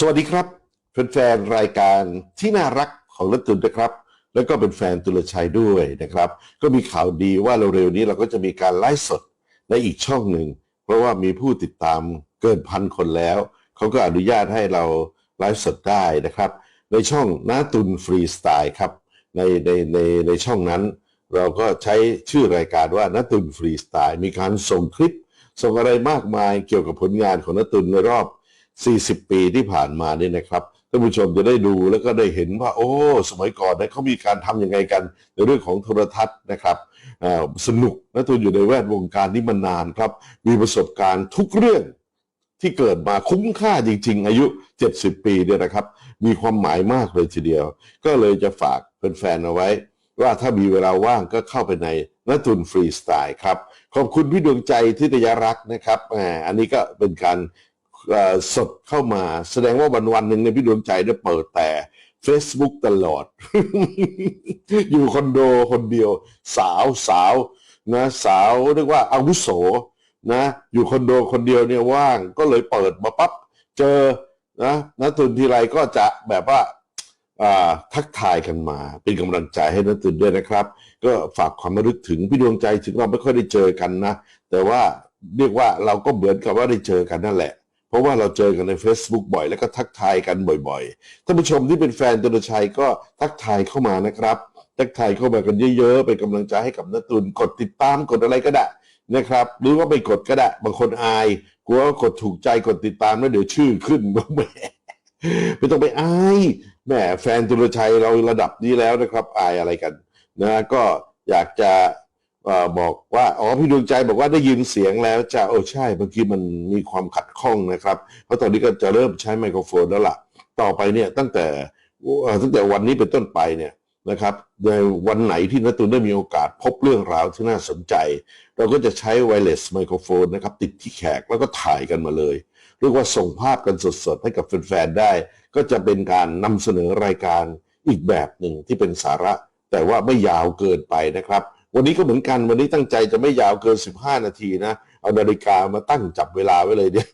สวัสดีครับแฟนๆรายการที่น่ารักของนัตุนนะครับ แล้วก็เป็นแฟนตุลชัยด้วยนะครับ ก็มีข่าวดีว่าเร็วๆนี้เราก็จะมีการไลฟ์สดในอีกช่องหนึ่ง เพราะว่ามีผู้ติดตามเกินพันคนแล้ว เขาก็อนุญาตให้เราไลฟ์สดได้นะครับ ในช่องน้าตุนฟรีสไตล์ครับในในในในช่องนั้น เราก็ใช้ชื่อรายการว่าน้าตุนฟรีสไตล์มีการส่งคลิป ส่งอะไรมากมายเกี่ยวกับผลงานของน้าตุนในรอบ 40 ปีที่ผ่านมานี่นะครับท่านผู้ชมจะได้ดูแล้วก็ได้เห็นว่า โอ้ สมัยก่อนเนี่ยเขามีการทำยังไงกัน ในเรื่องของโทรทัศน์นะครับสนุกและตุนอยู่ในแวดวงการนี้มานานครับ มีประสบการณ์ทุกเรื่องที่เกิดมาคุ้มค่าจริง ๆ อายุ 70 ปีเนี่ยนะครับ มีความหมายมากเลยทีเดียว ก็เลยจะฝากแฟนๆเอาไว้ ว่าถ้ามีเวลาว่างก็เข้าไปในนตุนฟรีสไตล์ครับ ขอบคุณพี่ดวงใจทิตยรักษ์นะครับแหมอันนี้ก็เป็นการ สดเข้ามา แสดงว่าวันวันหนึ่งเนี่ยพี่ดวงใจได้เปิดแต่ Facebook ตลอด อยู่คอนโดคนเดียว สาวสาวนะสาวเรียกว่าอาวุโสนะอยู่คอนโดคนเดียวเนี่ยว่างก็เลยเปิดมาปั๊บเจอนะนัตุนทีไรก็จะแบบว่าทักทายกันมา เป็นกำลังใจให้นักตื่นด้วยนะครับ ก็ฝากความระลึกถึงพี่ดวงใจถึงเราไม่ค่อยได้เจอกันนะ แต่ว่าเรียกว่าเราก็เหมือนกับว่าได้เจอกันนั่นแหละ เพราะว่าเราเจอกันใน Facebook บ่อย แล้วก็ทักทายกันบ่อยๆท่านผู้ชมที่เป็นแฟนตุนชัยก็ทักทายเข้ามานะครับ ทักทายเข้ามากันเยอะๆเป็นกำลังใจให้กับนัตุนกดติดตามกดอะไรก็ได้นะครับหรือว่าไม่กดก็ได้บางคนอายกลัวกดถูกใจกดติดตามแล้วเดี๋ยวชื่อขึ้นแหมไม่ต้องไปอายแหมแฟนตุลชัยเราระดับนี้แล้วนะครับ อายอะไรกัน นะก็อยากจะ บอกว่าอ๋อพี่ดวงใจบอกว่าได้ยินเสียงแล้วจะโอ้ใช่บางทีมันมีความขัดข้องนะครับเพราะตอนนี้ก็จะเริ่มใช้ไมโครโฟนแล้วล่ะ ต่อไปเนี่ยตั้งแต่ตั้งแต่วันนี้เป็นต้นไปเนี่ยนะครับในวันไหนที่นัตุนได้มีโอกาสพบเรื่องราวที่น่าสนใจ เราก็จะใช้ไวเลสไมโครโฟนนะครับติดที่แขกแล้วก็ถ่ายกันมาเลย เรียกว่าส่งภาพกันสดๆ ให้กับแฟนๆได้ ก็จะเป็นการนำเสนอรายการอีกแบบหนึ่งที่เป็นสาระ แต่ว่าไม่ยาวเกินไปนะครับ วันนี้ก็เหมือนกันวันนี้ตั้งใจจะไม่ยาวเกิน15นาทีนะ เอานาฬิกามาตั้งจับเวลาไว้เลยเนี่ย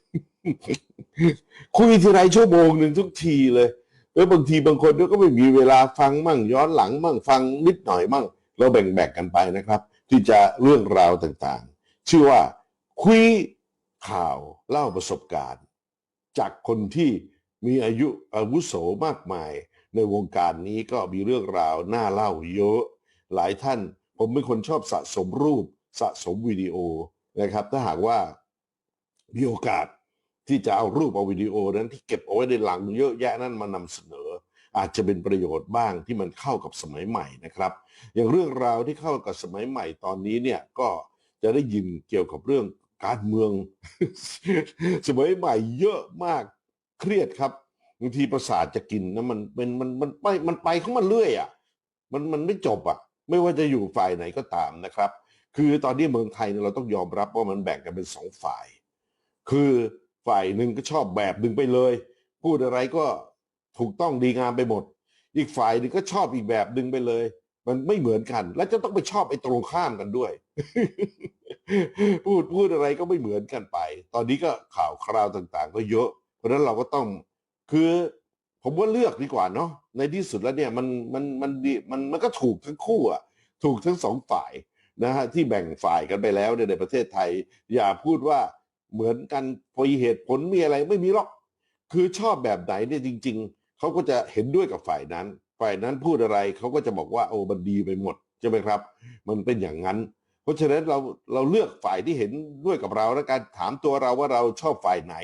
คุยทีไรชั่วโมงหนึ่งทุกทีเลยแล้วบางทีบางคนก็ไม่มีเวลาฟังมั่งย้อนหลังมั่งฟังนิดหน่อยมั่ง เราแบ่งๆกันไปนะครับ ที่จะเรื่องราวต่างๆ ชื่อว่าคุยข่าวเล่าประสบการณ์ จากคนที่มีอายุอาวุโสมากมาย ในวงการนี้ก็มีเรื่องราวน่าเล่าเยอะ หลายท่าน ผมเป็นคนชอบสะสมรูปสะสมวิดีโอนะครับ ถ้าหากว่ามีโอกาสที่จะเอารูปเอาวิดีโอนั้นที่เก็บเอาไว้ในหลังเยอะแยะนั้นมานำเสนอ อาจจะเป็นประโยชน์บ้างที่มันเข้ากับสมัยใหม่นะครับ อย่างเรื่องราวที่เข้ากับสมัยใหม่ตอนนี้เนี่ยก็จะได้ยินเกี่ยวกับเรื่องการเมือง สมัยใหม่เยอะมากเครียดครับบางทีประสาทจะกินนะมันเป็นมันมันไปมันไปของมันเรื่อยอะ มันมันไม่จบอะ ไม่ว่าจะอยู่ฝ่ายไหนก็ตามนะครับ คือตอนนี้เมืองไทยเนี่ยเราต้องยอมรับว่ามันแบ่งกันเป็นสองฝ่าย คือฝ่ายหนึ่งก็ชอบแบบหนึ่งไปเลย พูดอะไรก็ถูกต้องดีงามไปหมด อีกฝ่ายหนึ่งก็ชอบอีกแบบหนึ่งไปเลย มันไม่เหมือนกัน และจะต้องไปชอบไอ้ตรงข้ามกันด้วย พูดพูดอะไรก็ไม่เหมือนกันไป ตอนนี้ก็ข่าวคราวต่างๆ ก็เยอะ เพราะฉะนั้นเราก็ต้องคือ ผมว่าเลือกดีกว่าเนาะในที่สุดแล้วเนี่ยมันมันมันดีมันมันก็ถูกทั้งคู่อะถูกทั้งสองฝ่ายนะฮะที่แบ่งฝ่ายกันไปแล้วเนี่ยในประเทศไทย อย่าพูดว่าเหมือนกันพอเหตุผลมีอะไรไม่มีหรอก คือชอบแบบไหนเนี่ยจริง ๆเขาก็จะเห็นด้วยกับฝ่ายนั้น ฝ่ายนั้นพูดอะไรเขาก็จะบอกว่าโอ้มันดีไปหมดใช่ไหมครับ มันเป็นอย่างนั้น เพราะฉะนั้นเราเราเลือกฝ่ายที่เห็นด้วยกับเรา แล้วการถามตัวเราว่าเราชอบฝ่ายไหน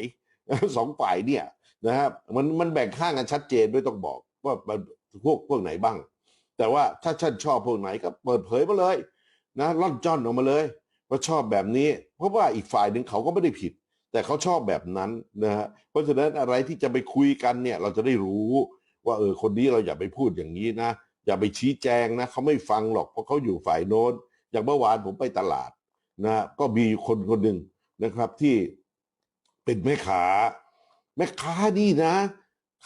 สองฝ่ายเนี่ย นะครับมันมันแบ่งข้างกันชัดเจนไม่ต้องบอกว่าพวกพวกไหนบ้าง แต่ว่าถ้าฉันชอบพวกไหนก็เปิดเผยมาเลยนะล่อนจ้อนออกมาเลยว่าชอบแบบนี้ เพราะว่าอีกฝ่ายหนึ่งเขาก็ไม่ได้ผิด แต่เขาชอบแบบนั้นนะฮะเพราะฉะนั้นอะไรที่จะไปคุยกันเนี่ยเราจะได้รู้ว่าเออคนนี้เราอย่าไปพูดอย่างนี้นะอย่าไปชี้แจงนะเขาไม่ฟังหรอกเพราะเขาอยู่ฝ่ายโน้นอย่างเมื่อวานผมไปตลาดนะก็มีคนคนหนึ่งนะครับที่เป็นแม่ค้า แม่ค้านี่นะ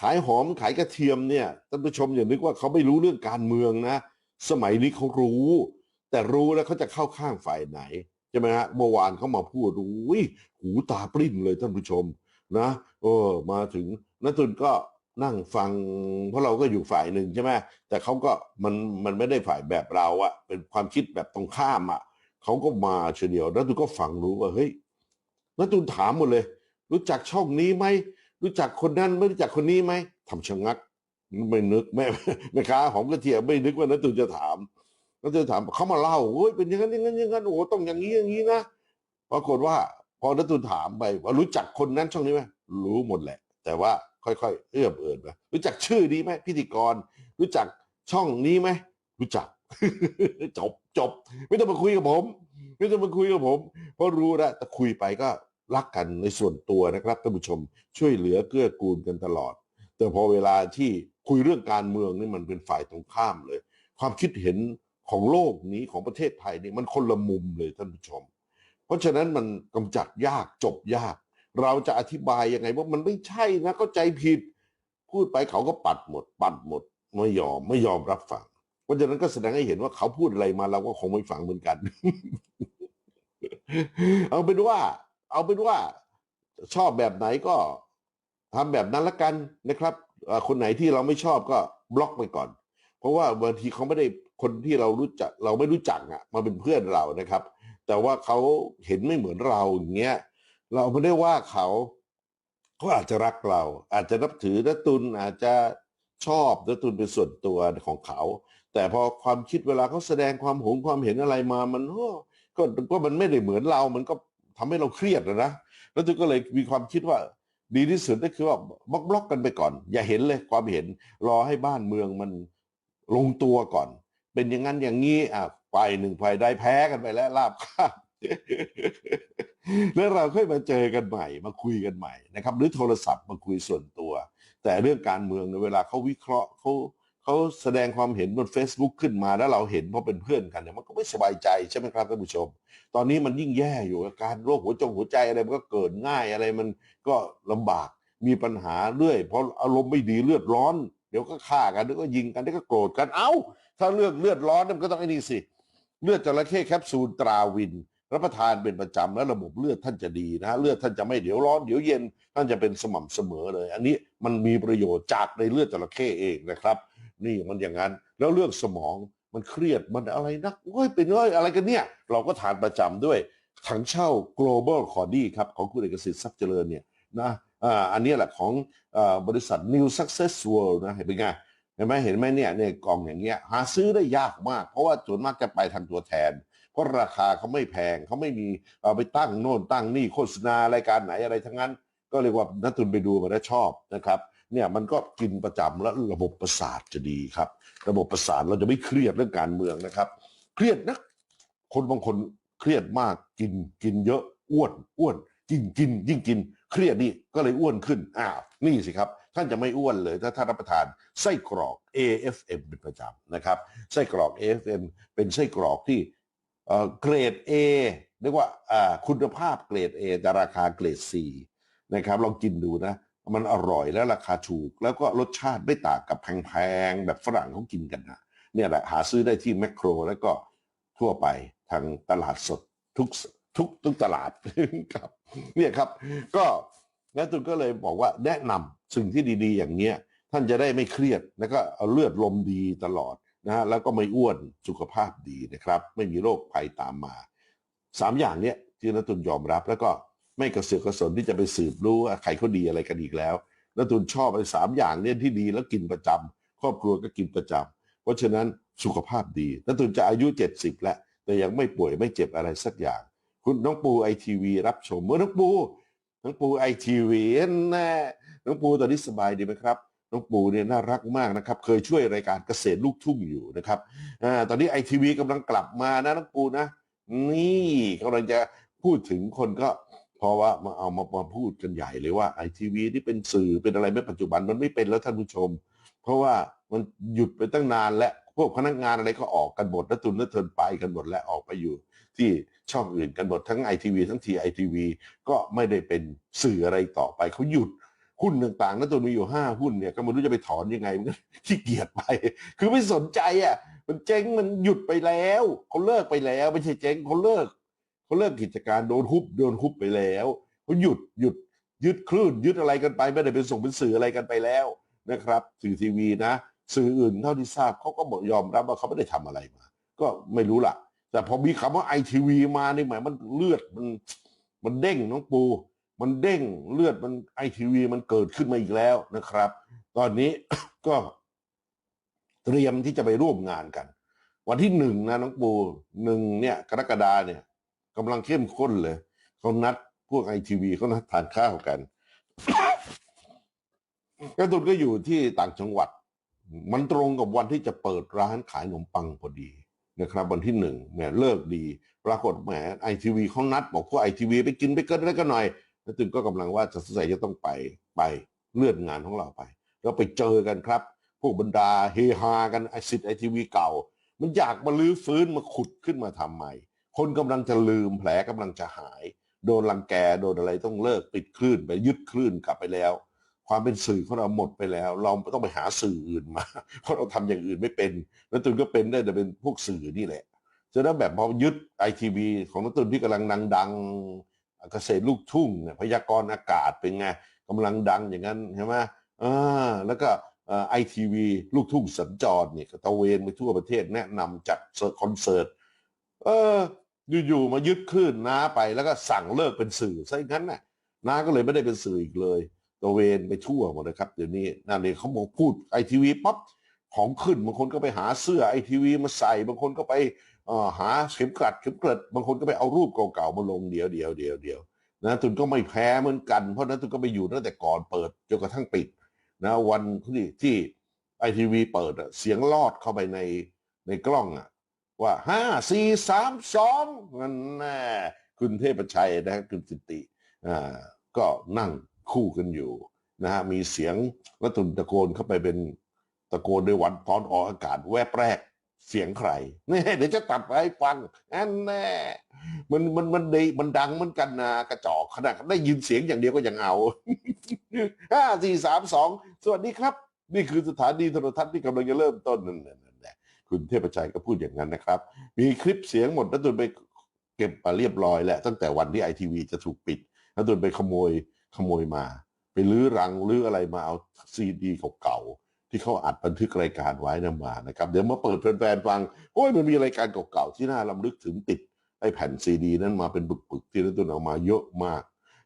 ขายหอมขายกระเทียมเนี่ยท่านผู้ชมอย่านึกว่าเขาไม่รู้เรื่องการเมืองนะ สมัยนี้เขารู้ แต่รู้แล้วเขาจะเข้าข้างฝ่ายไหนใช่ไหมฮะเมื่อวานเขามาพูดอุ้ยหูตาปริ้นเลยท่านผู้ชมนะโอ้มาถึงนัตุนก็นั่งฟัง เพราะเราก็อยู่ฝ่ายหนึ่งใช่ไหมแต่เขาก็มันมันไม่ได้ฝ่ายแบบเราอะเป็นความคิดแบบตรงข้ามอะเขาก็มาเฉลียวนัตุนก็ฟังรู้ว่าเฮ้ยนัตุนถามหมดเลย รู้จักช่องนี้ไหม รู้จักคนนั้นไม่รู้จักคนนี้ไหมทำชะงัก ไม่นึกแม่แม่ค้าหอมกระเทียมไม่นึกว่านัตุนจะถามนัตุนถามเขามาเล่าโอ้ยเป็นอย่างนั้นอย่างนั้นอย่างนั้นโอ้ต้องอย่างนี้อย่างนี้นะปรากฏว่า พอนัตุนถามไปว่ารู้จักคนนั้นช่องนี้ไหมรู้หมดแหละ แต่ว่าค่อยๆ เอื้อมเอินไปรู้จักชื่อนี้ไหมพิธีกร รู้จักช่องนี้ไหมรู้จักจบจบ ไม่ต้องมาคุยกับผม ไม่ต้องมาคุยกับผม เพราะรู้แล้วแต่คุยไปก็ รักกันในส่วนตัวนะครับท่านผู้ชมช่วยเหลือเกื้อกูลกันตลอด แต่พอเวลาที่คุยเรื่องการเมืองนี่มันเป็นฝ่ายตรงข้ามเลย ความคิดเห็นของโลกนี้ของประเทศไทยนี่มันคนละมุมเลยท่านผู้ชม เพราะฉะนั้นมันกำจัดยากจบยาก เราจะอธิบายยังไงว่ามันไม่ใช่นะเข้าใจผิด พูดไปเขาก็ปัดหมด ปัดหมดไม่ยอมไม่ยอมรับฟังเพราะฉะนั้นก็แสดงให้เห็นว่าเขาพูดอะไรมาเราก็คงไม่ฟังเหมือนกัน เอาเป็นว่า เอาเป็นว่าชอบแบบไหนก็ทำแบบนั้นละกันนะครับคนไหนที่เราไม่ชอบก็บล็อกไปก่อน เพราะว่าบางทีเขาไม่ได้คนที่เรารู้จัก เราไม่รู้จักอะมาเป็นเพื่อนเรานะครับ แต่ว่าเขาเห็นไม่เหมือนเราอย่างเงี้ยเราไม่ได้ว่าเขาเขาอาจจะรักเรา อาจจะนับถือนัตุนอาจจะชอบนัตุนเป็นส่วนตัวของเขา แต่พอความคิดเวลาเขาแสดงความหงความเห็นอะไรมามันก็ก็มันไม่ได้เหมือนเรา มันก็ ทำให้เราเครียดนะนะแล้วตุนก็เลยมีความคิดว่า ดีที่สุดก็คือว่าบล็อกบล็อกกันไปก่อน อย่าเห็นเลยความเห็นรอให้บ้านเมืองมันลงตัวก่อน เป็นอย่างนั้นอย่างนี้อะฝ่ายหนึ่งฝ่ายใดแพ้กันไปแล้วลาบคาบแล้วเราค่อยมาเจอกันใหม่ มาคุยกันใหม่นะครับ หรือโทรศัพท์มาคุยส่วนตัว แต่เรื่องการเมืองในเวลาเขาวิเคราะห์เขา เขาแสดงความเห็นบน Facebook ขึ้นมาแล้วเราเห็นเพราะเป็นเพื่อนกันเนี่ยมันก็ไม่สบายใจใช่ไหมครับท่านผู้ชม ตอนนี้มันยิ่งแย่อยู่อาการโรคหัวจงหัวใจอะไรมันก็เกิดง่ายอะไรมันก็ลำบากมีปัญหาเรื่อยเพราะอารมณ์ไม่ดีเลือดร้อน เดี๋ยวก็ฆ่ากันเดี๋ยวก็ยิงกันเดี๋ยวก็โกรธกันเอ้า ถ้าเลือกเลือดร้อนมันก็ต้องไอ้นี่สิเลือดจระเข้แคปซูลตราวินรับประทานเป็นประจำแล้วระบบเลือดท่านจะดีนะ เลือดท่านจะไม่เดี๋ยวร้อนเดี๋ยวเย็นท่านจะเป็นสม่ำเสมอเลย อันนี้มันมีประโยชน์จากในเลือดจระเข้เองนะครับ นี่มันอย่างนั้น แล้วเรื่องสมองมันเครียดมันอะไรนักโอ้ยเป็นเอ้ยอะไรกันเนี่ย เราก็ทานประจำด้วยถังเช่า global c o d y ครับของคุณเอกสิทธิ์ทรัพย์เจริญเนี่ยนะอันนี้แหละของอบริษัท New Success World นะเห็นเป็นไงเห็นไหมเห็นไหมเนี่ยในกล่องอย่างเงี้ยหาซื้อได้ยากมาก เพราะว่าส่วนมากจะไปทางตัวแทน เพราะราคาเขาไม่แพงเขาไม่มีเอาไปตั้งโน่นตั้งนี่โฆษณารายการไหนอะไรทั้งนั้น ก็เรียกว่านักทุนไปดูมาแล้วชอบนะครับ เนี่ยมันก็กินประจำแล้วระบบประสาทจะดีครับ ระบบประสาทเราจะไม่เครียดเรื่องการเมืองนะครับ เครียดนะคนบางคนเครียดมากกินกินเยอะอ้วนอ้วนยิ่งกิน ยิ่งกิน เครียดนี่ก็เลยอ้วนขึ้นอ้าวนี่สิครับ ท่านจะไม่อ้วนเลยถ้าท่านรับประทานไส้กรอก AFM เป็นประจำนะครับไส้กรอก AFM เป็นไส้กรอกที่เอ่อเกรด A เรียกว่าอ่าคุณภาพเกรด A แต่ราคาเกรด C นะครับลองกินดูนะ มันอร่อยและราคาถูก แล้วก็รสชาติไม่ต่างกับแพงๆแบบฝรั่งเขากินกันนะเนี่ยแหละหาซื้อได้ที่แมคโคร แล้วก็ทั่วไปทางตลาดสดทุกทุกทุกตลาดครับ เนี่ยครับ ก็นัตุนก็เลยบอกว่าแนะนำสิ่งที่ดีๆ อย่างเนี้ยท่านจะได้ไม่เครียดแล้วก็เลือดลมดีตลอดนะฮะแล้วก็ไม่อ้วนสุขภาพดีนะครับ ไม่มีโรคภัยตามมาสามอย่างเนี้ยที่นตุนยอมรับแล้วก็ ไม่กระเสือกกระสนที่จะไปสืบรู้ว่าใครเขาดีอะไรกันอีกแล้วนัตุนชอบไอ้สามอย่างเนี่ยที่ดีแล้วกินประจำครอบครัวก็กินประจำเพราะฉะนั้นสุขภาพดีนัตุนจะอายุเจ็ดสิบแล้ว แต่ยังไม่ป่วยไม่เจ็บอะไรสักอย่าง คุณน้องปูไอทีวีรับชมเมื่อน้องปูน้องปูไอทีวีแน่น้องปูตอนนี้สบายดีไหมครับน้องปูเนี่ยน่ารักมากนะครับ เคยช่วยรายการเกษตรลูกทุ่งอยู่นะครับอตอนนี้ไอทีวีกำลังกลับมานะน้องปูนะ นี่กำลังจะพูดถึงคนก็ เพราะว่ามาเอามามาพูดกันใหญ่เลยว่าไอทีวีที่เป็นสื่อเป็นอะไรไม่ปัจจุบันมันไม่เป็นแล้วท่านผู้ชม เพราะว่ามันหยุดไปตั้งนานและพวกพนักงานอะไรก็ออกกันหมดแล้วตุนแล้วเทินไปกันหมดและออกไปอยู่ ที่ช่องอื่นกันหมดทั้งไอทีวีทั้งทีไอทีวีก็ไม่ได้เป็นสื่ออะไรต่อไปเขาหยุดหุ้นต่างๆนั้นตัวมีอยู่ห้าหุ้นเนี่ยก็ไม่รู้จะไปถอนยังไงมันก็ขี้เกียจไป คือไม่สนใจอะมันเจ๊งมันหยุดไปแล้วเขาเลิกไปแล้วไม่ใช่เจ๊งเขาเลิก เขาเลิกกิจการโดนฮุบโดนฮุบไปแล้วเขาหยุดหยุดยึดคลื่นยึดอะไรกันไปไม่ได้เป็นส่งเป็นสื่ออะไรกันไปแล้วนะครับสื่อทีวีนะ สื่ออื่นเท่าที่ทราบเขาก็บอกยอมรับว่าเขาไม่ได้ทำอะไรมา ก็ไม่รู้ล่ะ แต่พอมีคำว่าไอทีวีมานี่หมายมันเลือดมันมันเด้งน้องปู มันเด้งเลือดมันไอทีวีมันเกิดขึ้นมาอีกแล้วนะครับ ตอนนี้ก็เตรียมที่จะไปร่วมงานกัน วันที่หนึ่งนะน้องปูหนึ่งเนี่ยกรกฎาเนี่ย กำลังเข้มข้นเลย เขานัดพวกไอทีวีเขานัดทานข้าวกันกระตุนก็อยู่ที่ต่างจังหวัด มันตรงกับวันที่จะเปิดร้านขายขนมปังพอดีนะครับวันที่หนึ่งแหมเลิกดี ปรากฏแหมไอทีวีเขานัด บอกพวกไอทีวีไปกินไปเกินแล้วก็หน่อยกระตุนก็กำลังว่าจะสงสัยจะต้องไปไปเลื่อนงานของเราไปแล้วไปเจอกันครับ พวกบรรดาเฮฮากันไอซิดไอทีวีเก่า มันอยากมาลื้อฟื้นมาขุดขึ้นมาทำใหม่ คนกำลังจะลืมแผลกำลังจะหาย โดนรังแกโดนอะไรต้องเลิกปิดคลื่นไปยึดคลื่นกลับไปแล้ว ความเป็นสื่อของเราหมดไปแล้ว เราต้องไปหาสื่ออื่นมาเพราะเราทำอย่างอื่นไม่เป็นนัตุนก็เป็นได้แต่เป็นพวกสื่อนี่แหละฉะนั้นแบบพอยึดไอทีวีของนัตุนที่กำลังดังๆเกษตรลูกทุ่งเนี่ยพยากรณ์อากาศเป็นไงกำลังดังอย่างนั้นใช่ไหมอ่าแล้วก็ไอทีวีลูกทุ่งสัญจรเนี่ยตะเวนไปทั่วประเทศแนะนำจัดคอนเสิร์ตเออ อยู่ๆมายึดคลื่นน้าไปแล้วก็สั่งเลิกเป็นสื่อซะอย่างนั้นน่ะน้าก็เลยไม่ได้เป็นสื่ออีกเลยตะเวนไปทั่วหมดเลยครับเดี๋ยวนี้นั่นเองเขาบอกพูดไอทีวีปั๊บของขึ้นบางคนก็ไปหาเสื้อไอทีวีมาใส่บางคนก็ไปหาเข็มกลัดเข็มกลัดบางคนก็ไปเอารูปเก่าๆมาลงเดียวเดียวเดียวเดียวนะตุนก็ไม่แพ้เหมือนกัน เพราะนั้นตุนก็ไปอยู่ตั้งแต่ก่อนเปิดจนกระทั่งปิดนะวันที่ที่ไอทีวีเปิดเสียงลอดเข้าไปในในกล้องอะ ว่าห้าสี่สามสองนั่นแน่คุณเทพชัยนะคุณสิติอ่าก็นั่งคู่กันอยู่นะฮะมีเสียงแล้วตุนตะโกนเข้าไปเป็นตะโกนในวันตอนออกอากาศแวบแรกเสียงใครนี่เดี๋ยวจะตัดไปให้ฟังอันแน่มันมันมันดีมันดังเหมือนกันนะกระจอกขนาดได้ยินเสียงอย่างเดียวก็ยังเอาห้าสี่สามสองสวัสดีครับ นี่คือสถานีโทรทัศน์ที่กำลังจะเริ่มต้นนั่นนั่นนั่นแหละ คุณเทพชัยก็พูดอย่างนั้นนะครับ มีคลิปเสียงหมดแล้วตุนไปเก็บมาเรียบร้อยแล้ว ตั้งแต่วันที่ไอทีวีจะถูกปิดแล้วตุนไปขโมยขโมยมา ไปลื้อรังลื้ออะไรมาเอาซีดีเก่าๆที่เขาอัดบันทึกรายการไว้นะมานะครับ เดี๋ยวมาเปิดแฟนๆฟังโอ้ยมันมีรายการเก่าๆที่น่าลำลึกถึงติดไอแผ่นซีดี นั้นมาเป็นปึกๆที่นัตุนเอามาเยอะมาก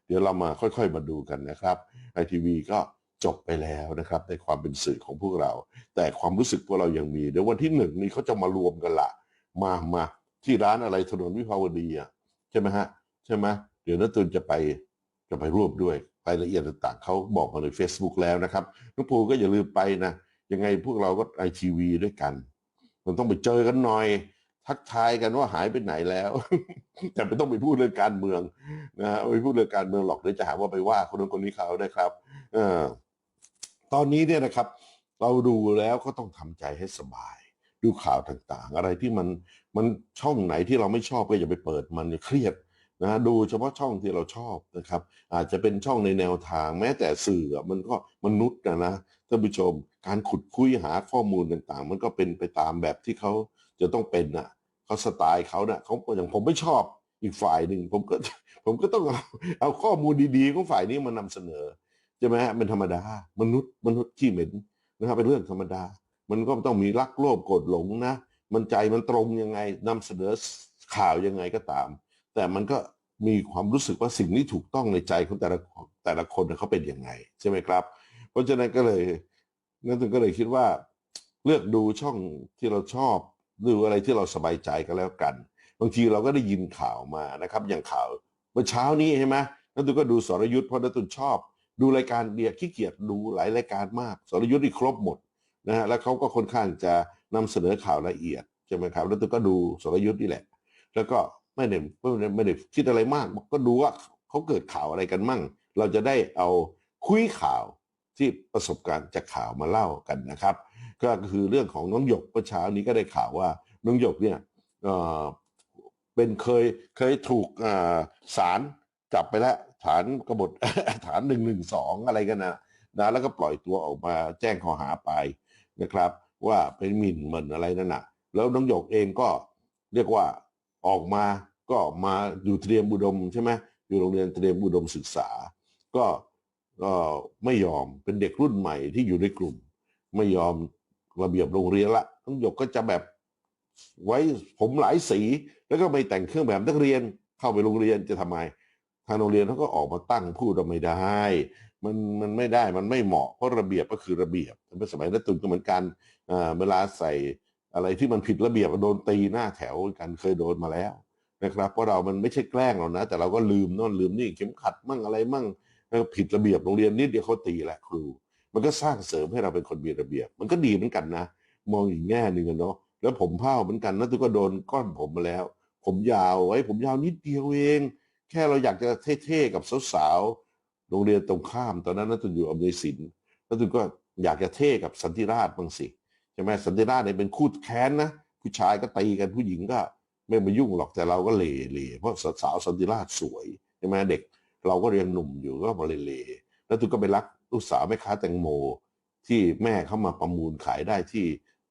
เดี๋ยวเรามาค่อยๆมาดูกันนะครับไอทีวีก็ จบไปแล้วนะครับ ในความเป็นสื่อของพวกเรา แต่ความรู้สึกพวกเรายังมีเดี๋ยววันที่หนึ่งนี้เขาจะมารวมกันละมามาที่ร้านอะไรถนนวิภาวดีอะใช่ไหมฮะใช่ไหมเดี๋ยวนัตุนจะไปจะไปร่วมด้วยรายละเอียดต่างๆเขาบอกมาใน Facebook แล้วนะครับน้องปูก็อย่าลืมไปนะยังไงพวกเราก็ไอทีวีด้วยกัน มันต้องไปเจอกันหน่อย ทักทายกันว่าหายไปไหนแล้ว แต่ไม่ต้องไปพูดเรื่องการเมืองนะฮะไม่พูดเรื่องการเมืองหรอกเดี๋ยวจะหาว่าไปว่าคนนั้นคนนี้เขานะครับ เออ ตอนนี้เนี่ยนะครับ เราดูแล้วก็ต้องทำใจให้สบาย ดูข่าวต่างๆ อะไรที่มันมันช่องไหนที่เราไม่ชอบก็อย่าไปเปิดมันอย่าเครียดนะดูเฉพาะช่องที่เราชอบนะครับ อาจจะเป็นช่องในแนวทาง แม้แต่สื่อมันก็มนุษย์นะนะท่านผู้ชม การขุดคุยหาข้อมูลต่างๆ มันก็เป็นไปตามแบบที่เขาจะต้องเป็นนะเขาสไตล์เขาเนะ่ะเขาอย่างผมไม่ชอบอีกฝ่ายหนึ่งผมก็ผมก็ต้องเอาเอาข้อมูลดีๆของฝ่ายนี้มานำเสนอ ใช่ไหมฮะเป็นธรรมดา มนุษย์มนุษย์ขี้เหม็นนะครับเป็นเรื่องธรรมดา มันก็ต้องมีรักโลภโกรธหลงนะ มันใจมันตรงยังไงนำเสนอข่าวยังไงก็ตาม แต่มันก็มีความรู้สึกว่าสิ่งที่ถูกต้องในใจของแต่ละแต่ละคนเขาเป็นยังไงใช่ไหมครับ เพราะฉะนั้นก็เลยนั่นถึงก็เลยคิดว่า เลือกดูช่องที่เราชอบดูอะไรที่เราสบายใจก็แล้วกัน บางทีเราก็ได้ยินข่าวมานะครับ อย่างข่าวเมื่อเช้านี้ใช่ไหมนั่นตุนก็ดูสรยุทธ์เพราะนั่นตุนชอบ ดูรายการเดียขี้เกียจดูหลายรายการมาก สรยุทธ์นี่ครบหมดนะฮะแล้วเขาก็ค่อนข้างจะนำเสนอข่าวละเอียดใช่ไหมครับแล้วตุนก็ดูสรยุทธ์นี่แหละ แล้วก็ไม่ได้ไม่ได้ไม่ได้คิดอะไรมาก ก็ดูว่าเขาเกิดข่าวอะไรกันมั่ง เราจะได้เอาคุยข่าวที่ประสบการณ์จากข่าวมาเล่ากันนะครับ ก็คือเรื่องของน้องหยกเมื่อเช้านี้ก็ได้ข่าวว่าน้องหยกเนี่ยเออเป็นเคยเคยถูกอ่าศาลจับไปแล้ว ฐานกบฏฐานหนึ่งหนึ่งสองอะไรกันนะนะแล้วก็ปล่อยตัวออกมาแจ้งข้อหาไปนะครับ ว่าเป็นหมิ่นเหมือนอะไรนั่นนะแล้วน้องหยกเองก็เรียกว่าออกมาก็มาอยู่เตรียมอุดมใช่ไหมอยู่โรงเรียนเตรียมอุดมศึกษา ก็ก็ไม่ยอมเป็นเด็กรุ่นใหม่ที่อยู่ในกลุ่ม ไม่ยอมระเบียบโรงเรียนละน้องหยกก็จะแบบไว้ผมหลายสี แล้วก็ไม่แต่งเครื่องแบบนักเรียนเข้าไปโรงเรียนจะทำไม ทางโรงเรียนเขาก็ออกมาตั้งพูดว่าไม่ได้ มันมันไม่ได้มันไม่เหมาะเพราะระเบียบก็คือระเบียบเป็นสมัยนัตุนก็เหมือนกันเวลาใส่อะไรที่มันผิดระเบียบโดนตีหน้าแถวกันเคยโดนมาแล้วนะครับเพราะเรามันไม่ใช่แกล้งเรานะ แต่เราก็ลืมน่นลืมนี่เข็มขัดมั่งอะไรมั่งแล้วผิดระเบียบโรงเรียนนิดเดียวเขาตีแหละครู มันก็สร้างเสริมให้เราเป็นคนมีระเบียบ มันก็ดีเหมือนกันนะ มองอีกแง่หนึ่งเนาะแล้วผมเผ้าเหมือนกันนะทุกก็โดนก้อนผมมาแล้ว ผมยาวไว้ผมยาวนิดเดียวเอง แค่เราอยากจะเท่ๆกับสาวๆโรงเรียนตรงข้าม ตอนนั้นนัตุนอยู่อำนวยศิลป์นัตุนก็อยากจะเท่กับสันติราชบางสิใช่ไหมสันติราชเนี่ยเป็นคู่แค้นนะผู้ชายก็ตีกันผู้หญิงก็ไม่มายุ่งหรอกแต่เราก็เล่เล่เพราะสาวสันติราชสวยใช่ไหมเด็ก เราก็เรียนหนุ่มอยู่ก็มาเล่เล่แล้วตุนก็ไปรักลูกสาวแม่ค้าแตงโม ที่แม่เข้ามาประมูลขายได้ที่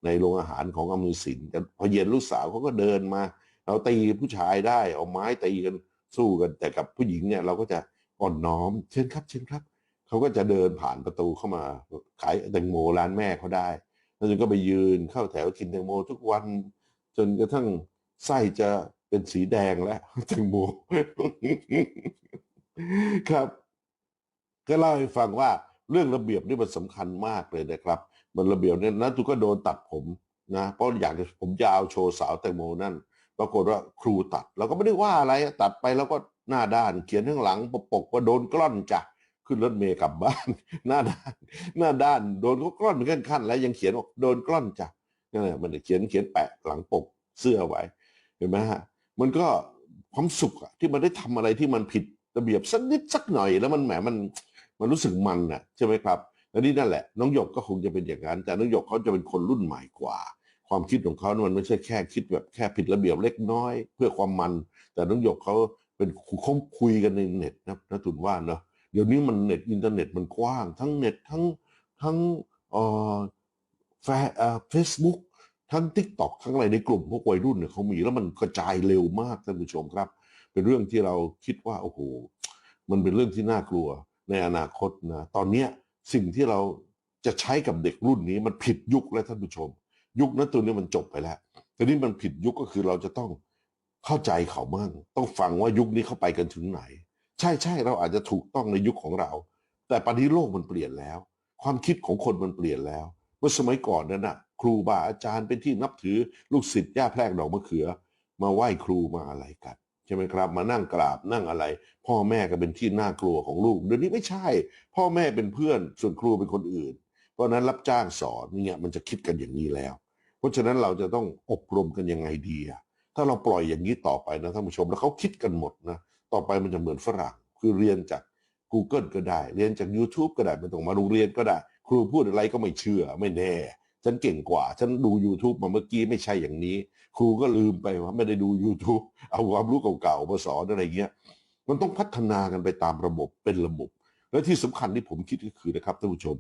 ในโรงอาหารของอำนวยศิลป์กันพอเย็นลูกสาวเขาก็เดินมา เราตีผู้ชายได้เอาไม้ตีกัน สู้กันแต่กับผู้หญิงเนี่ยเราก็จะอ่อนน้อมเชิญครับเชิญครับเขาก็จะเดินผ่านประตูเข้ามาขายแตงโมร้านแม่เขาได้แล้วจนก็ไปยืนเข้าแถวกินแตงโมทุกวัน จนกระทั่งไส้จะเป็นสีแดงแล้วแตงโมครับ ก็เล่าให้ฟังว่าเรื่องระเบียบนี่มันสำคัญมากเลยนะครับ มันระเบียบเนี่ยนะทุกก็โดนตัดผมนะเพราะอยากจะผมยาวโชว์สาวแตงโมนั่น ปรากฏว่าครูตัดเราก็ไม่ได้ว่าอะไรตัดไปแล้วก็หน้าด้าน เขียนข้างหลังปกปกว่าโดนกล้อนจ้ะขึ้นรถเมย์กลับบ้าน หน้าด้าน หน้าด้านโดนเขากล้อนเป็นขั้นๆแล้วยังเขียนว่าโดนกล้อนจ้ะนั่นแหละมันเขียนเขียนแปะหลังปกเสื้อไว้เห็นไหมฮะมันก็ความสุขอะที่มันได้ทำอะไรที่มันผิดระเบียบสักนิดสักหน่อย แล้วมันแหมมันมันรู้สึกมันอะใช่ไหมครับแล้วนี่นั่นแหละน้องหยกก็คงจะเป็นอย่างนั้นแต่น้องหยกเขาจะเป็นคนรุ่นใหม่กว่า ความคิดของเขามันไม่ใช่แค่คิดแบบแค่ผิดระเบียบเล็กน้อย เพื่อความมัน แต่น้องหยกเขาเป็นเขาคุยกันในเน็ตนะนะตุนว่าเนาะเดี๋ยวนี้มันเน็ตอินเทอร์เน็ตมันกว้าง ทั้งเน็ตทั้งทั้งเอ่อแฟเอ่อเฟซบุ๊กทั้งทิกตอกทั้งอะไรในกลุ่มพวกวัยรุ่นเนี่ยเขามีแล้วมันกระจายเร็วมากท่านผู้ชมครับ เป็นเรื่องที่เราคิดว่าโอ้โหมันเป็นเรื่องที่น่ากลัวในอนาคตนะตอนเนี้ยสิ่งที่เราจะใช้กับเด็กรุ่นนี้มันผิดยุคแล้วท่านผู้ชม ยุคนั้นตัวนี้มันจบไปแล้วทีนี้มันผิดยุคก็คือเราจะต้องเข้าใจเขามั่งต้องฟังว่ายุคนี้เข้าไปกันถึงไหน ใช่ใช่เราอาจจะถูกต้องในยุคของเรา แต่ปัจจุบันโลกมันเปลี่ยนแล้ว ความคิดของคนมันเปลี่ยนแล้ว เมื่อสมัยก่อนนั้นนะครูบาอาจารย์เป็นที่นับถือลูกศิษย์ย่าแพรกดอกมะเขือ มาไหว้ครูมาอะไรกันใช่ไหมครับ มานั่งกราบนั่งอะไร พ่อแม่ก็เป็นที่น่ากลัวของลูกเดี๋ยวนี้ไม่ใช่ พ่อแม่เป็นเพื่อนส่วนครูเป็นคนอื่น เพราะนั้นรับจ้างสอนเนี่ยมันจะคิดกันอย่างนี้แล้ว ราะฉะนั้นเราจะต้องอบรมกันยังไงดีอะถ้าเราปล่อยอย่างนี้ต่อไปนะท่านผู้ชมแล้วเขาคิดกันหมดนะต่อไปมันจะเหมือนฝรั่งคือเรียนจาก Google ก็ได้ เรียนจาก YouTube ก็ได้ไม่ต้องมาโรงเรียนก็ได้ ครูพูดอะไรก็ไม่เชื่อไม่แน่ ฉันเก่งกว่า ฉันดู YouTube มาเมื่อกี้ไม่ใช่อย่างนี้ ครูก็ลืมไปว่าไม่ได้ดู YouTube เอาความรู้เก่าๆมาสอนอะไรเงี้ยมันต้องพัฒนากันไปตามระบบเป็นระบบ และที่สำคัญที่ผมคิดก็คือนะครับท่านผู้ชม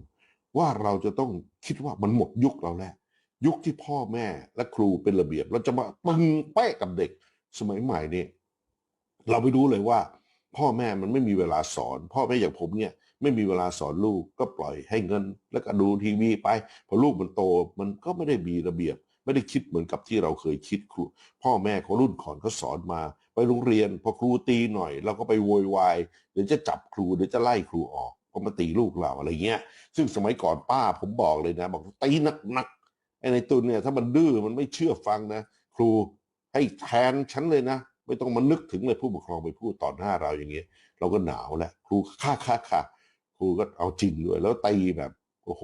ว่าเราจะต้องคิดว่ามันหมดยุคเราแล้ว ยุคที่พ่อแม่และครูเป็นระเบียบ เราจะมาตึงเป๊ะกับเด็กสมัยใหม่นี่เราไม่รู้เลยว่า พ่อแม่มันไม่มีเวลาสอน พ่อแม่อย่างผมเนี่ย ไม่มีเวลาสอนลูกก็ปล่อยให้เงิน แล้วก็ดูทีวีไป พอลูกมันโตมันก็ไม่ได้มีระเบียบ ไม่ได้คิดเหมือนกับที่เราเคยคิดครู พ่อแม่ของรุ่นก่อนเขาสอนมา ไปโรงเรียน พอครูตีหน่อยเราก็ไปโวยวายเดี๋ยวจะจับครูเดี๋ยวจะไล่ครูออกเพราะมาตีลูกเราอะไรเงี้ย ซึ่งสมัยก่อนป้าผมบอกเลยนะ บอกตีหนัก ในตุนเนี่ยถ้ามันดื้อมันไม่เชื่อฟังนะ ครูให้แทนฉันเลยนะ ไม่ต้องมานึกถึงเลยผู้ปกครองไปพูดต่อหน้าเราอย่างเงี้ยเราก็หนาวแล้วครูค่าค่าค่าครูก็เอาจริงด้วยแล้วตีแบบโอ้โห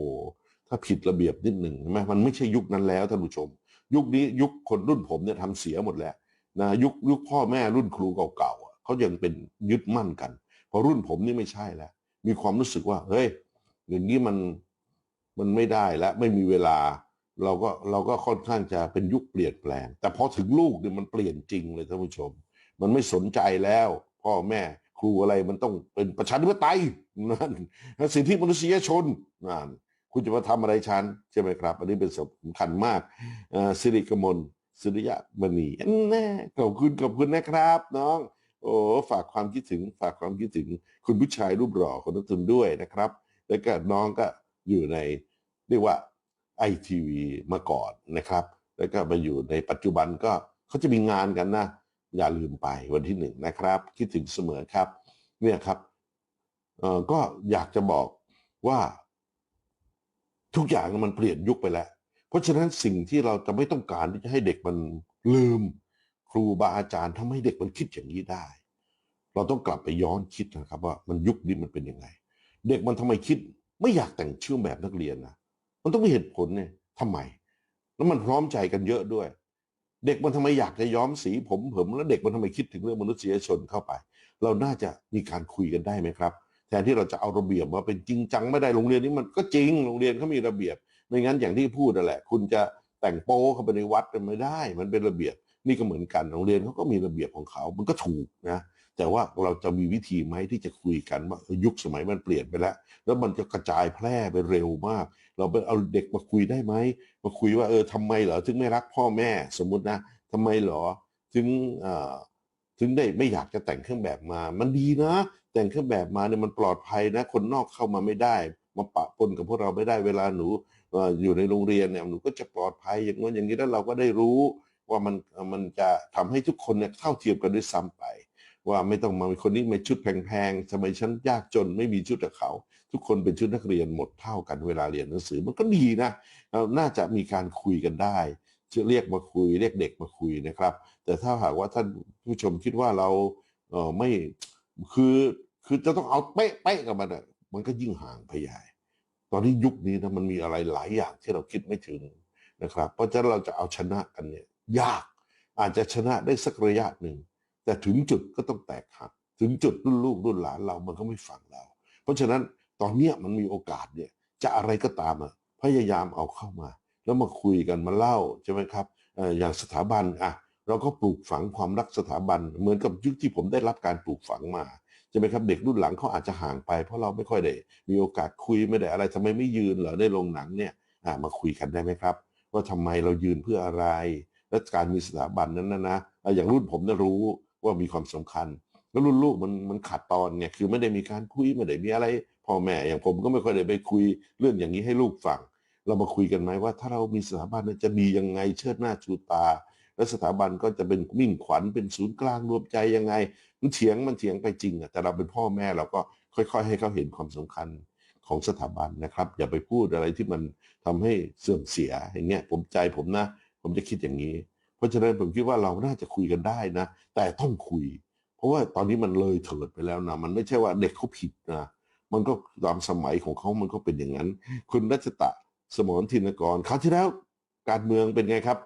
ถ้าผิดระเบียบนิดหนึ่งใช่ไหมมันไม่ใช่ยุคนั้นแล้วท่านผู้ชม ยุคนี้ยุคคนรุ่นผมเนี่ยทำเสียหมดแล้วนะยุคยุคพ่อแม่รุ่นครูเก่าๆเขายังเป็นยึดมั่นกันพอรุ่นผมนี่ไม่ใช่แล้ว มีความรู้สึกว่าเฮ้ยอย่างนี้มันมันไม่ได้แล้วไม่มีเวลา เราก็เราก็ค่อนข้างจะเป็นยุคเปลี่ยนแปลง แต่พอถึงลูกเนี่ยมันเปลี่ยนจริงเลยท่านผู้ชม มันไม่สนใจแล้วพ่อแม่ครูอะไรมันต้องเป็นประชาธิปไตยนั่นสิทธิมนุษยชนนั่นคุณจะมาทำอะไรฉันใช่ไหมครับ อันนี้เป็นสำคัญมากสิริกมลสุริยะมณีแน่ขอบคุณขอบคุณนะครับ น้อง โอ้ฝากความคิดถึง ฝากความคิดถึง คุณผู้ชายรูปหล่อคนนักทุนด้วยนะครับ แล้วก็น้องก็อยู่ในเรียกว่า ไอทีวีมาก่อนนะครับ แล้วก็มาอยู่ในปัจจุบันก็เขาจะมีงานกันนะ อย่าลืมไปวันที่หนึ่งนะครับ คิดถึงเสมอครับ เนี่ยครับเอ่อก็อยากจะบอกว่า ทุกอย่างมันเปลี่ยนยุคไปแล้ว เพราะฉะนั้นสิ่งที่เราจะไม่ต้องการที่จะให้เด็กมันลืม ครูบาอาจารย์ทำให้เด็กมันคิดอย่างนี้ได้ เราต้องกลับไปย้อนคิดนะครับ ว่ามันยุคนี้มันเป็นยังไง เด็กมันทำไมคิด ไม่อยากแต่งชื่อแบบนักเรียนนะ มันต้องมีเหตุผลเนี่ยทำไม แล้วมันพร้อมใจกันเยอะด้วย เด็กมันทำไมอยากจะย้อมสีผมผมแล้วเด็กมันทำไมคิดถึงเรื่องมนุษยชนเข้าไป เราน่าจะมีการคุยกันได้ไหมครับแทนที่เราจะเอาระเบียบมาเป็นจริงจังไม่ได้โรงเรียนนี้มันก็จริงโรงเรียนเขามีระเบียบไม่งั้นอย่างที่พูดนั่นแหละ คุณจะแต่งโป๊เข้าไปในวัดกันไม่ได้ มันเป็นระเบียบ นี่ก็เหมือนกันโรงเรียนเขาก็มีระเบียบของเขา มันก็ถูกนะ แต่ว่าเราจะมีวิธีไหมที่จะคุยกันว่ายุคสมัยมันเปลี่ยนไปแล้ว แล้วมันจะกระจายแพร่ไปเร็วมาก เราไปเอาเด็กมาคุยได้ไหมมาคุยว่าเออทำไมเหรอถึงไม่รักพ่อแม่สมมตินะทำไมเหรอถึงอถึงได้ไม่อยากจะแต่งเครื่องแบบมา มันดีนะ แต่งเครื่องแบบมาเนี่ยมันปลอดภัยนะ คนนอกเข้ามาไม่ได้ มาปะปนกับพวกเราไม่ได้เวลาหนูเอ่ออยู่ในโรงเรียนเนี่ยหนูก็จะปลอดภัยอย่างนั้นอย่างนี้แล้วเราก็ได้รู้ว่ามันมันจะทำให้ทุกคนเนี่ยเท่าเทียมกันด้วยซ้ำไป ว่าไม่ต้องมาคนนี้มาชุดแพงๆทำไมฉันยากจนไม่มีชุดกับเขา ทุกคนเป็นชุดนักเรียนหมดเท่ากันเวลาเรียนหนังสือมันก็ดีนะเราน่าจะมีการคุยกันได้จะเรียกมาคุยเรียกเด็กมาคุยนะครับ แต่ถ้าหากว่าท่านผู้ชมคิดว่าเราเออไม่คือคือจะต้องเอาเป๊ะเป๊ะกับมันอะมันก็ยิ่งห่างไปใหญ่ตอนนี้ยุคนี้นะมันมีอะไรหลายอย่างที่เราคิดไม่ถึงนะครับ เพราะฉะนั้นเราจะเอาชนะกันเนี่ยยากอาจจะชนะได้สักระยะหนึ่ง แต่ถึงจุดก็ต้องแตกหักถึงจุดรุ่นลูกรุ่นหลานเรามันก็ไม่ฟังเรา เพราะฉะนั้นตอนเนี้ยมันมีโอกาสเนี่ยจะอะไรก็ตามอะพยายามเอาเข้ามา แล้วมาคุยกันมาเล่าใช่ไหมครับอย่างสถาบันอะเราก็ปลูกฝังความรักสถาบัน เหมือนกับยุคที่ผมได้รับการปลูกฝังมาใช่ไหมครับเด็กรุ่นหลังเขาอาจจะห่างไป เพราะเราไม่ค่อยได้มีโอกาสคุยไม่ได้อะไรทำไมไม่ยืนเหรอในโรงหนังเนี่ยอะมาคุยกันได้ไหมครับ ว่าทำไมเรายืนเพื่ออะไร และการมีสถาบันนั้นนะนะอะอย่างรุ่นผมนะรู้ ว่ามีความสำคัญ แล้วรุ่นลูกมันมันขาดตอนไงคือไม่ได้มีการคุยไม่ได้มีอะไรพ่อแม่อย่างผมก็ไม่ค่อยได้ไปคุยเรื่องอย่างนี้ให้ลูกฟัง เรามาคุยกันไหมว่า ถ้าเรามีสถาบันนี่ยจะดียังไงเชิดหน้าชูตา และสถาบันก็จะเป็นมิ่งขวัญเป็นศูนย์กลางรวมใจยังไง มันเถียงมันเถียงไปจริงอะแต่เราเป็นพ่อแม่เราก็ค่อย ๆ ให้เขาเห็นความสำคัญของสถาบันนะครับ อย่าไปพูดอะไรที่มันทำให้เสื่อมเสียอย่างเงี้ยผมใจผมนะ ผมจะคิดอย่างนี้ ราะฉะนั้นผมคิดว่าเราน่าจะคุยกันได้นะ แต่ต้องคุย เพราะว่าตอนนี้มันเลยเถิดไปแล้วนะ มันไม่ใช่ว่าเด็กเขาผิดนะมันก็ตามสมัยของเขามันก็เป็นอย่างนั้น คุณรัชตะสมรทินกรคราวที่แล้วการเมืองเป็นไงครับ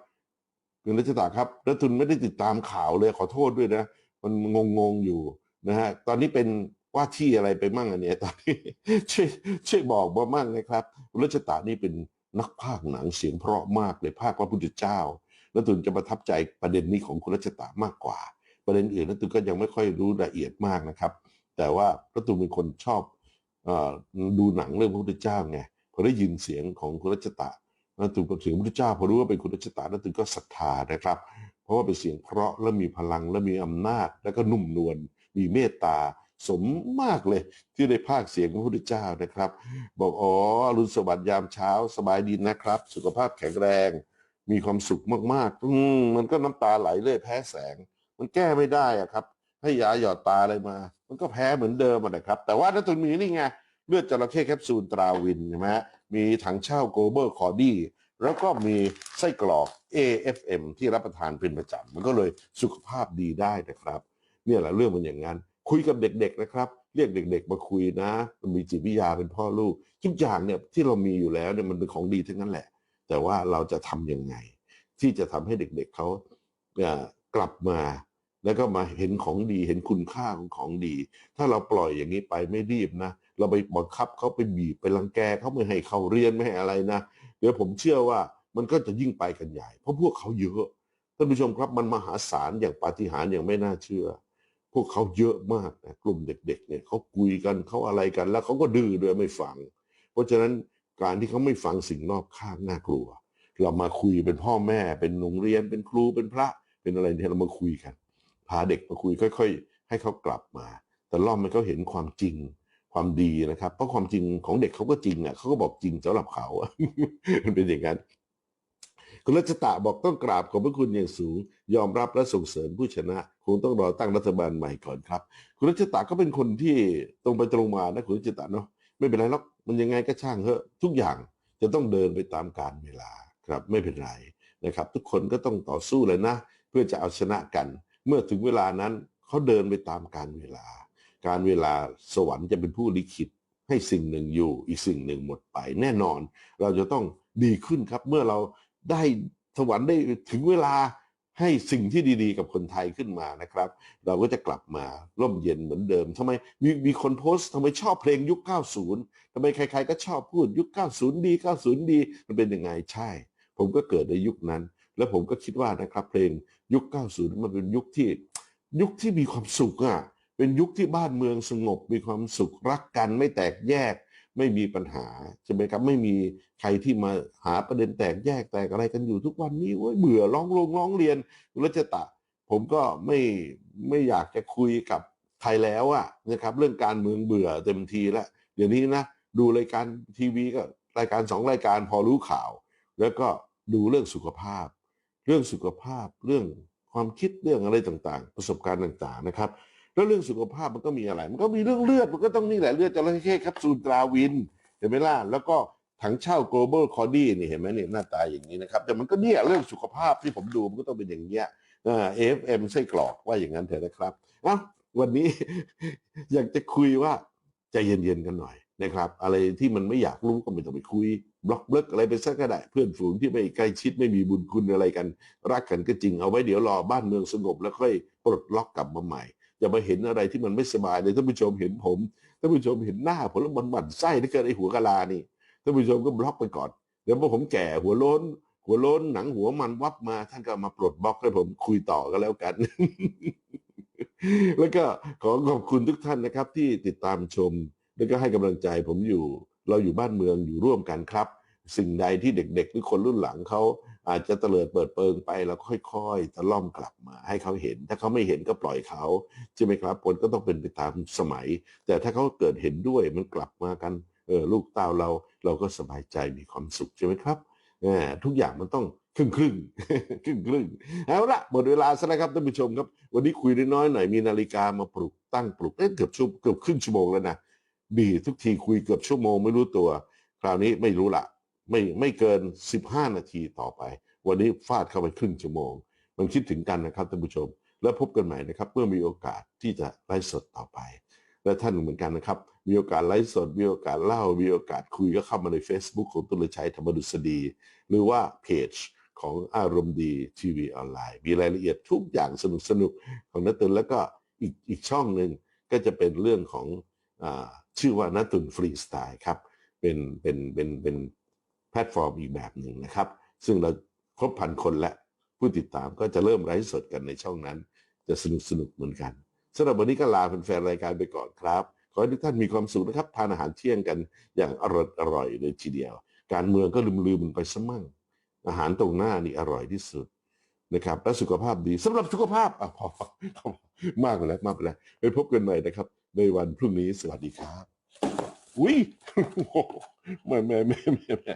คุณรัชตะครับรัฐทุนไม่ได้ติดตามข่าวเลยขอโทษด้วยนะ มันงงๆอยู่นะฮะตอนนี้เป็นว่าที่อะไรไปมั่งอันเนี้ยตอนนี้ช่วยช่วยบอกมามั่งนะครับรัชตะนี่เป็นนักพากย์หนังเสียงเพราะมากเลยภาคพระพุทธเจ้า แล้วตุนจะประทับใจประเด็นนี้ของคุณรัชตะมากกว่า ประเด็นอื่นนั้นตุนก็ยังไม่ค่อยรู้ละเอียดมากนะครับ แต่ว่าพระตุนเป็นคนชอบอดูหนังเรื่องพระพุทธเจ้าไงพอได้ยินเสียงของคุณรัชตะแล้วตุนกับเสียงพระพุทธเจ้าพอรู้ว่าเป็นคุณรัชตะแล้วตุนก็ศรัทธานะครับ เพราะว่าเป็นเสียงเพราะและมีพลังและมีอำนาจ แล้วก็นุ่มนวลมีเมตตาสมมากเลยที่ได้ภาคเสียงพระพุทธเจ้านะครับ บอกอ๋ออรุณสวัสดิ์ยามเช้าสบายดีนะครับ สุขภาพแข็งแรง มีความสุขมากๆ อืมมันก็น้ำตาไหลเลยแพ้แสง มันแก้ไม่ได้อะครับ ให้ยาหยอดตาอะไรมา มันก็แพ้เหมือนเดิมอะนะครับ แต่ว่านัตุนมีนี่ไงเลือดจระเข้แคปซูลตราวินใช่ไหมมีถังเช่าโกลเบอร์คอร์ดี้แล้วก็มีไส้กรอก AFM ที่รับประทานเป็นประจำมันก็เลยสุขภาพดีได้นะครับ เนี่ยแหละเรื่องมันอย่างนั้น คุยกับเด็กๆนะครับ เรียกเด็ก ๆ มาคุยนะ มันมีจิตวิทยาเป็นพ่อลูก ทุกอย่างเนี่ยที่เรามีอยู่แล้วเนี่ยมันเป็นของดีทั้งนั้นแหละ แต่ว่าเราจะทำยังไง ที่จะทำให้เด็กๆเขากลับมา แล้วก็มาเห็นของดีเห็นคุณค่าของของดี ถ้าเราปล่อยอย่างนี้ไปไม่รีบนะ เราไปบังคับเขาไปบีบไปรังแกเขาไม่ให้เขาเรียนไม่ให้อะไรนะเดี๋ยวผมเชื่อว่ามันก็จะยิ่งไปกันใหญ่ เพราะพวกเขาเยอะท่านผู้ชมครับมันมหาศาลอย่างปาฏิหาริย์อย่างไม่น่าเชื่อ พวกเขาเยอะมากนะกลุ่มเด็ก ๆ เนี่ยเขาคุยกันเขาอะไรกันแล้วเขาก็ดื้อด้วยไม่ฟัง เพราะฉะนั้น การที่เขาไม่ฟังสิ่งนอกข้างน่ากลัว เรามาคุยเป็นพ่อแม่ เป็นโรงเรียน เป็นครูเป็นพระ เป็นอะไรเนี่ยเรามาคุยกัน พาเด็กมาคุยค่อย ๆ ให้เขากลับมา แต่แต่ล่อมให้เขาเห็นความจริงความดีนะครับ เพราะความจริงของเด็กเขาก็จริงอะเขาก็บอกจริงสำหรับเขามันเป็นอย่างนั้นคุณรัชตะบอกต้องกราบขอบพระคุณอย่างสูง ยอมรับและส่งเสริมผู้ชนะ คงต้องรอตั้งรัฐบาลใหม่ก่อนครับ คุณรัชตะก็เป็นคนที่ตรงไปตรงมานะคุณรัชตะเนาะ ไม่เป็นไรหรอกมันยังไงก็ช่างเถอะทุกอย่างจะต้องเดินไปตามกาลเวลาครับไม่เป็นไรนะครับ ทุกคนก็ต้องต่อสู้เลยนะ เพื่อจะเอาชนะกัน เมื่อถึงเวลานั้นเขาเดินไปตามกาลเวลา การเวลาสวรรค์จะเป็นผู้ลิขิตให้สิ่งหนึ่งอยู่อีกสิ่งหนึ่งหมดไป แน่นอนเราจะต้องดีขึ้นครับ เมื่อเราได้สวรรค์ได้ถึงเวลา ให้สิ่งที่ดีๆ กับคนไทยขึ้นมานะครับ เราก็จะกลับมาร่มเย็นเหมือนเดิมทำไมมีมีคนโพสต์ทำไมชอบเพลงยุค 90ทำไมใคร ๆ ก็ชอบพูดยุค 90 ดี 90 ดี มันเป็นยังไงใช่ ผมก็เกิดในยุคนั้น แล้วผมก็คิดว่านะครับ เพลงยุค 90 มันเป็นยุคที่ ยุคที่มีความสุขอะเป็นยุคที่บ้านเมืองสงบมีความสุขรักกันไม่แตกแยก ไม่มีปัญหาใช่ไหมครับ ไม่มีใครที่มาหาประเด็นแตกแยกแตกอะไรกันอยู่ทุกวันนี้โอ้ยเบื่อร้องโรงร้องเรียนรัชตะ ผมก็ไม่ไม่อยากจะคุยกับใครแล้วอะนะครับ เรื่องการเมืองเบื่อเต็มทีแล้วเดี๋ยวนี้นะดูรายการทีวีก็รายการสองรายการพอรู้ข่าว แล้วก็ดูเรื่องสุขภาพ เรื่องสุขภาพเรื่องความคิดเรื่องอะไรต่างๆ ประสบการณ์ต่างๆนะครับ แล้วเรื่องสุขภาพมันก็มีอะไร มันก็มีเรื่องเลือดมันก็ต้องนี่แหละเลือดจระเข้แคปซูลตราวินเห็นไหมล่ะแล้วก็ถังเช่า global c o d y นี่เห็นไหมเนี่ยหน้าตาอย่างนี้นะครับ แต่มันก็เนี่ยเรื่องสุขภาพที่ผมดูมันก็ต้องเป็นอย่างเงี้ยเอ่า AFM ไส้กรอกว่าอย่างนั้นเถอะนะครับเอ้าวันนี้ อยากจะคุยว่าใจเย็นๆกันหน่อยนะครับ อะไรที่มันไม่อยากรู้ก็ไม่ต้องไปคุยบล็อกเบิกอะไรไปซะก็ได้เพื่อนฝูงที่ไม่ใกล้ชิดไม่มีบุญคุณอะไรกัน รักกันก็จริงเอาไว้เดี๋ยวรอบ้านเมืองสงบแล้วค่อยปลดล็อกกลับมาใหม่ อย่ามาเห็นอะไรที่มันไม่สบายเลยท่านผู้ชมเห็นผมท่านผู้ชมเห็นหน้าผมแล้วมันหมั่นไส้ที่เกิดไอ้หัวกะลานี่ท่านผู้ชมก็บล็อกไปก่อนเดี๋ยวพอผมแก่หัวโล้น หัวโล้นหนังหัวมันวับมาท่านก็มาปลดบล็อกให้ผมคุยต่อก็แล้วกัน แล้วก็ขอขอบคุณทุกท่านนะครับ ที่ติดตามชม แล้วก็ให้กำลังใจผมอยู่ เราอยู่บ้านเมืองอยู่ร่วมกันครับ สิ่งใดที่เด็กๆหรือคนรุ่นหลังเขา อาจจะเตลิดเปิดเปิงไปแล้วค่อยๆตะล่อมกลับมาให้เขาเห็น ถ้าเขาไม่เห็นก็ปล่อยเขาใช่ไหมครับผลก็ต้องเป็นไปตามสมัย แต่ถ้าเขาเกิดเห็นด้วยมันกลับมากันเออลูกเต้าเราเราก็สบายใจมีความสุขใช่ไหมครับทุกอย่างมันต้องครึ่งครึ่งครึ่งครึ่งเอาละหมดเวลาซะแล้วครับท่านผู้ชมครับ วันนี้คุยน้อยหน่อยมีนาฬิกามาปลุกตั้งปลุกเอ๊ะเกือบชั่วเกือบครึ่งชั่วโมงแล้วนะดีทุกทีคุยเกือบชั่วโมงไม่รู้ตัว คราวนี้ไม่รู้ละ ไม่ไม่เกิน 15 นาทีต่อไป วันนี้ฟาดเข้าไปครึ่งชั่วโมง มันคิดถึงกันนะครับท่านผู้ชม แล้วพบกันใหม่นะครับเมื่อมีโอกาสที่จะไลฟ์สดต่อไป และท่านเหมือนกันนะครับ มีโอกาสไลฟ์สด มีโอกาสเล่า มีโอกาสคุยก็เข้ามาใน Facebook ของตุลชัยธรรมดุษฎีหรือว่าเพจของอารมณ์ดีทีวีออนไลน์ มีรายละเอียดทุกอย่างสนุกสนุกของนัตุนแล้วก็อีกอีกช่องหนึ่งก็จะเป็นเรื่องของอชื่อว่านัตุนฟรีสไตล์ครับเป็นเป็นเป็นเป็น ลตฟอร์มอีกแบบหนึ่งนะครับ ซึ่งเราครบพันคนและผู้ติดตามก็จะเริ่มไลฟ์สดกันในช่องนั้น จะสนุกสนุกเหมือนกันสำหรับวันนี้ก็ลาแฟนรายการไปก่อนครับ ขอให้ทุกท่านมีความสุขนะครับ ทานอาหารเที่ยงกันอย่างอร่อยอร่อยเลยทีเดียว การเมืองก็ลืมลืมมันไปซะมั่ง อาหารตรงหน้านี่อร่อยที่สุดนะครับ และสุขภาพดีสำหรับสุขภาพอะพอมากแล้วมากไปแล้วไปพบกันใหม่นะครับ ในวันพรุ่งนี้สวัสดีครับ อุ้ยแม่แม่แม่แม่